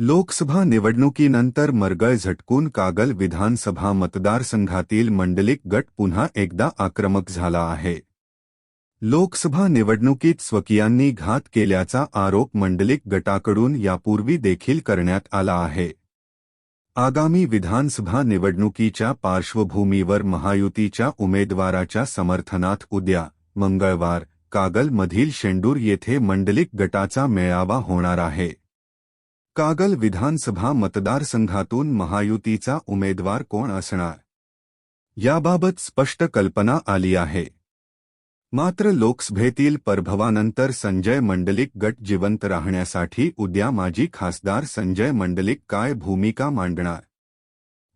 लोकसभा निवडणुकीनंतर मरगळ झटकून कागल विधानसभा मतदारसंघातील मंडलिक गट पुन्हा एकदा आक्रमक झाला आहे. लोकसभा निवडणुकीत स्वकीयांनी घात केल्याचा आरोप मंडलिक गटाकडून यापूर्वी देखील करण्यात आला आहे. आगामी विधानसभा निवडणुकीच्या पार्श्वभूमीवर महायुतीच्या उमेदवाराच्या समर्थनात उद्या मंगळवार कागलमधील शेंडूर येथे मंडलिक गटाचा मेळावा होणार आहे. कागल विधानसभा मतदारसंघातून महायुतीचा उमेदवार कोण असणार? याबाबत स्पष्ट कल्पना आली आहे. मात्र लोकसभेतील परभवानंतर संजय मंडलिक गट जिवंत राहण्यासाठी उद्या माजी खासदार संजय मंडलिक काय भूमिका मांडणार?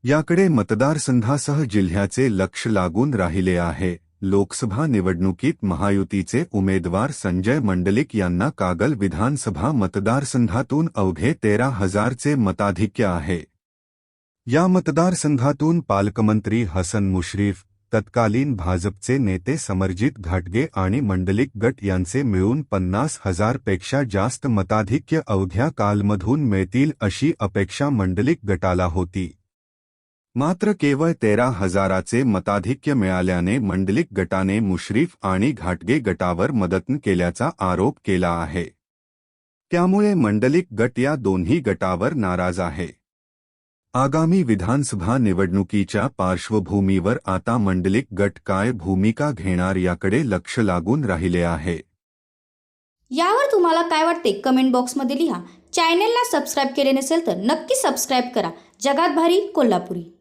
याकडे मतदारसंघासह जिल्ह्याचे लक्ष लागून राहिले आहे. लोकसभा निवडणुकीत महायुतीचे उमेदवार संजय मंडलिक यांना कागल विधानसभा मतदारसंघातून अवघे तेरा हजारचे मताधिक्य आहे. या मतदारसंघातून पालकमंत्री हसन मुश्रीफ, तत्कालीन भाजपचे नेते समरजित घाटगे आणि मंडलिक गट यांचे मिळून पन्नास हजारपेक्षा जास्त मताधिक्य अवघ्या कालमधून मिळतील अशी अपेक्षा मंडलिक गटाला होती. मात्र केवळ तेरा हजाराचे मताधिक्य मिळाल्याने मंडलिक गटाने मुश्रीफ आणि घाटगे गटावर मदतन केल्याचा आरोप केला आहे. त्यामुळे मंडलिक गट या दोन्ही गटावर नाराज आहे. आगामी विधानसभा निवडणुकीच्या पार्श्वभूमीवर आता मंडलिक गट काय भूमिका घेणार याकडे लक्ष लागून राहिले आहे. यावर तुम्हाला काय वाटते? कमेंट बॉक्समध्ये लिहा. चॅनेलला सबस्क्राईब केले नसेल तर नक्की सबस्क्राईब करा. जगात भारी कोल्हापुरी.